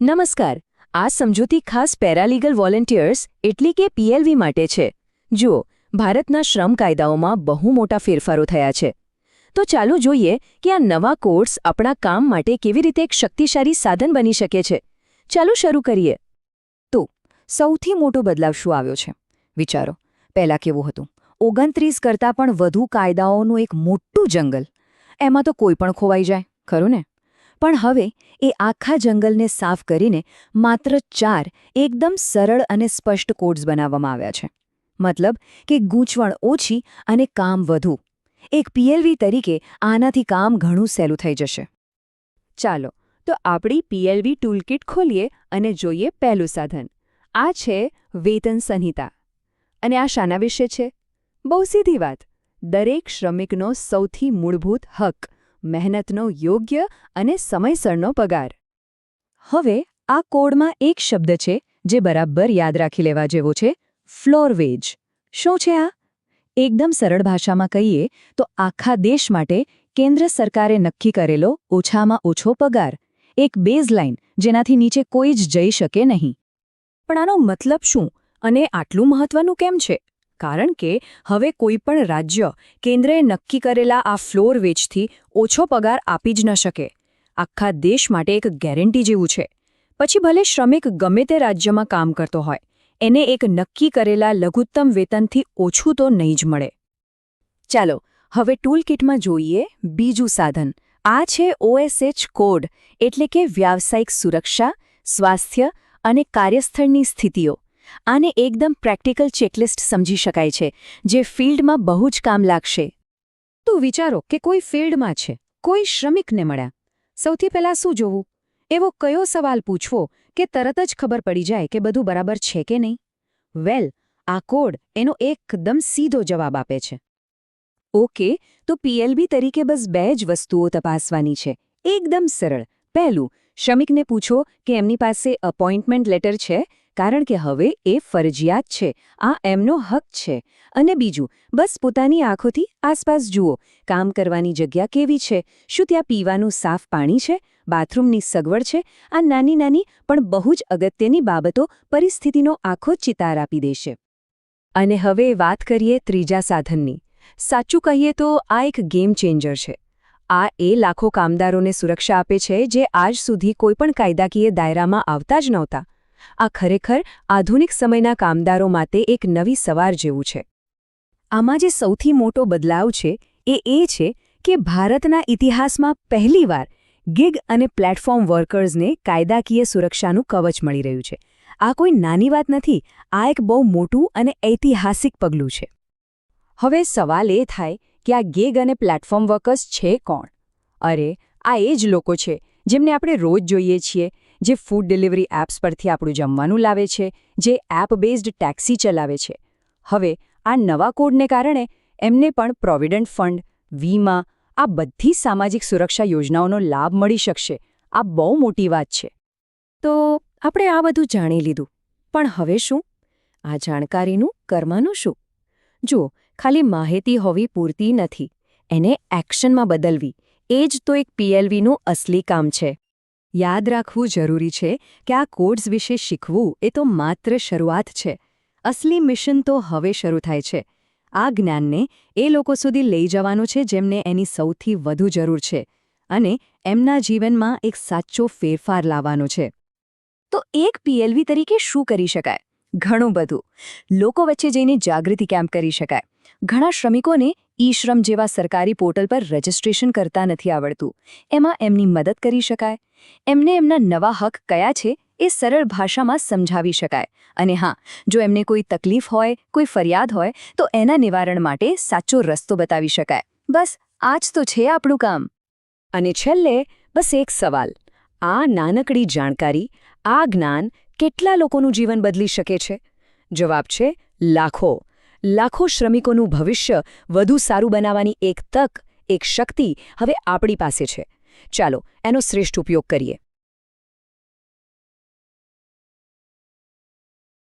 નમસ્કાર, આ સમજૂતી ખાસ પેરાલીગલ વોલેન્ટિયર્સ એટલે કે પીએલવી માટે છે. જુઓ, ભારતના શ્રમ કાયદાઓમાં બહુ મોટા ફેરફારો થયા છે. તો ચાલો જોઈએ કે આ નવા કોર્સ આપણા કામ માટે કેવી રીતે એક શક્તિશાળી સાધન બની શકે છે. ચાલો શરૂ કરીએ. તો, સૌથી મોટો બદલાવ શું આવ્યો છે? વિચારો, પહેલાં કેવું હતું? ઓગણત્રીસ કરતાં પણ વધુ કાયદાઓનું એક મોટું જંગલ. એમાં તો કોઈ પણ ખોવાઈ જાય, ખરું ને? પણ હવે એ આખા જંગલને સાફ કરીને માત્ર ચાર એકદમ સરળ અને સ્પષ્ટ કોડ્સ બનાવવામાં આવ્યા છે. મતલબ કે ગૂંચવણ ઓછી અને કામ વધુ. એક પીએલવી તરીકે આનાથી કામ ઘણું સહેલું થઈ જશે. ચાલો, તો આપણી પીએલવી ટૂલકિટ ખોલીએ અને જોઈએ પહેલું સાધન. આ છે વેતન સંહિતા. અને આ શાના વિશે છે? બહુ સીધી વાત. દરેક શ્રમિકનો સૌથી મૂળભૂત હક મહેનતનો યોગ્ય અને સમયસરનો પગાર. હવે, આ કોડમાં એક શબ્દ છે, જે બરાબર યાદ રાખી લેવા જેવો છે, ફ્લોર વેજ. શું છે આ? એકદમ સરળ ભાષામાં કહીએ, તો આખા દેશ માટે કેન્દ્ર સરકારે નક્કી કરેલો ઓછામાં ઓછો પગાર. એક બેઝલાઇન જેનાથી નીચે કોઈ જ જઈ શકે નહીં. પણ આનો મતલબ શું? અને આટલું મહત્વનું કેમ છે? કારણ કે હવે કોઈપણ રાજ્ય કેન્દ્રએ નક્કી કરેલા આ ફ્લોર વેચથી ઓછો પગાર આપી જ ન શકે. આખા દેશ માટે એક ગેરંટી જેવું છે. પછી ભલે શ્રમિક ગમે તે રાજ્યમાં કામ કરતો હોય, એને એક નક્કી કરેલા લઘુત્તમ વેતનથી ઓછું તો નહીં જ મળે. ચાલો, હવે ટૂલકિટમાં જોઈએ બીજું સાધન. આ છે ઓએસએચ કોડ, એટલે કે વ્યાવસાયિક સુરક્ષા, સ્વાસ્થ્ય અને કાર્યસ્થળની સ્થિતિઓ. આને એકદમ પ્રેક્ટિકલ ચેકલિસ્ટ સમજી શકાય છે, જે ફિલ્ડમાં બહુ જ કામ લાગશે. તો વિચારો કે કોઈ ફિલ્ડમાં છે, કોઈ શ્રમિકને મળ્યા. સૌથી પહેલાં શું જોવું? એવો કયો સવાલ પૂછવો કે તરત જ ખબર પડી જાય કે બધું બરાબર છે કે નહીં? વેલ, આ કોડ એનો એકદમ સીધો જવાબ આપે છે. ઓકે, તો પીએલબી તરીકે બસ બે જ વસ્તુઓ તપાસવાની છે. એકદમ સરળ. પહેલું, શ્રમિકને પૂછો કે એમની પાસે અપોઇન્ટમેન્ટ લેટર છે કારણ કે હવે એ ફરજિયાત છે, આ એમનો હક છે. અને બીજું, બસ પોતાની આંખોથી આસપાસ જુઓ, કામ કરવાની જગ્યા કેવી છે, શું ત્યાં પીવાનું સાફ પાણી છે, બાથરૂમની સગવડ છે, આ નાની નાની પણ બહુ જ અગત્યની બાબતો પરિસ્થિતિનો આખો ચિતાર આપી દેશે. અને હવે વાત કરીએ ત્રીજા સાધનની. સાચું કહીએ તો આ એક ગેમ ચેન્જર છે. આ એ લાખો કામદારોને સુરક્ષા આપે છે જે આજ સુધી કોઈપણ કાયદાકીય દાયરામાં આવતા જ નહોતા. આ ખરેખર આધુનિક સમયના કામદારો માટે એક નવી સવાર જેવું છે. આમાં જે સૌથી મોટો બદલાવ છે એ એ છે કે ભારતના ઇતિહાસમાં પહેલીવાર ગિગ અને પ્લેટફોર્મ વર્કર્સને કાયદાકીય સુરક્ષાનું કવચ મળી રહ્યું છે. આ કોઈ નાની વાત નથી, આ એક બહુ મોટું અને ઐતિહાસિક પગલું છે. હવે સવાલ એ થાય કે આ ગેગ અને પ્લેટફોર્મ વર્કર્સ છે કોણ? અરે, આ એ જ લોકો છે જેમને આપણે રોજ જોઈએ છીએ જે ફૂડ ડિલિવરી એપ્સ પરથી આપણું જમવાનું લાવે છે, જે એપ બેઝડ ટેક્સી ચલાવે છે. હવે, આ નવા કોડને કારણે એમને પણ પ્રોવિડન્ટ ફંડ વીમા આ બધી સામાજિક સુરક્ષા યોજનાઓનો લાભ મળી શકશે. આ બહુ મોટી વાત છે. તો આપણે આ બધું જાણી લીધું. પણ હવે શું? આ જાણકારીનું કરવાનું શું? જુઓ, ખાલી માહિતી હોવી પૂરતી નથી. એને એક્શનમાં બદલવી. એ જ તો એક પીએલવીનું અસલી કામ છે. યાદ રાખવું જરૂરી છે કે આ કોડ્સ વિશે શીખવું એ તો માત્ર શરૂઆત છે. અસલી મિશન તો હવે શરૂ થાય છે. આ જ્ઞાનને એ લોકો સુધી લઈ જવાનું છે જેમને એની સૌથી વધુ જરૂર છે અને એમના જીવનમાં એક સાચો ફેરફાર લાવવાનો છે. તો એક પીએલવી તરીકે શું કરી શકાય? ઘણું બધું. લોકો વચ્ચે જઈને જાગૃતિ કેમ્પ કરી શકાય. ઘણા શ્રમિકોને ઈ શ્રમ જેવા સરકારી પોર્ટલ પર રજિસ્ટ્રેશન કરતા નથી આવડતું. એમાં એમની મદદ કરી શકાય. એમને એમના નવા હક કયા છે એ સરળ ભાષામાં સમજાવી શકાય. અને હા, જો એમને કોઈ તકલીફ હોય, કોઈ ફરિયાદ હોય, તો એના નિવારણ માટે સાચો રસ્તો બતાવી શકાય. બસ આ જ તો છે આપણું કામ. અને છેલ્લે, બસ એક સવાલ. આ નાનકડી જાણકારી, આ જ્ઞાન કેટલા લોકોનું જીવન બદલી શકે છે? જવાબ છે, લાખો. લાખો શ્રમિકોનું ભવિષ્ય વધુ સારું બનાવવાની એક તક, એક શક્તિ હવે આપણી પાસે છે. ચાલો, એનો શ્રેષ્ઠ ઉપયોગ કરીએ.